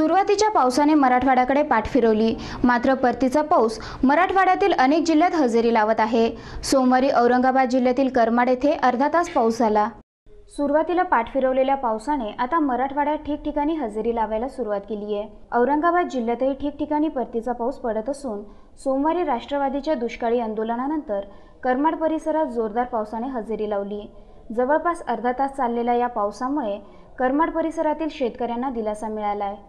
सुरुवातीच्या पावसाने मराठवाड्याकडे पाठ फिरवली. मात्र परतीचा पाऊस मराठवाड्यातील अनेक जिल्ह्यात हजेरी लावत आहे. सोमवारी औरंगाबाद जिल्ह्यातील करमाड येथे अर्धा तास पाऊस झाला. सुरुवातीला पाठ फिरवलेल्या पावसाने आता मराठवाड्यात ठिकठिकाणी हजेरी लावायला सुरुवात केली आहे. औरंगाबाद जिल्ह्यातही ठिकठिकाणी परतीचा पाऊस पडत असून सोमवारी राष्ट्रवादीच्या दुष्काळी आंदोलनानंतर करमाड परिसरात जोरदार पावसाने हजेरी लावली. जवळपास अर्धा तास चाललेल्या या पावसामुळे करमाड परिसरातील शेतकऱ्यांना दिलासा मिळाला आहे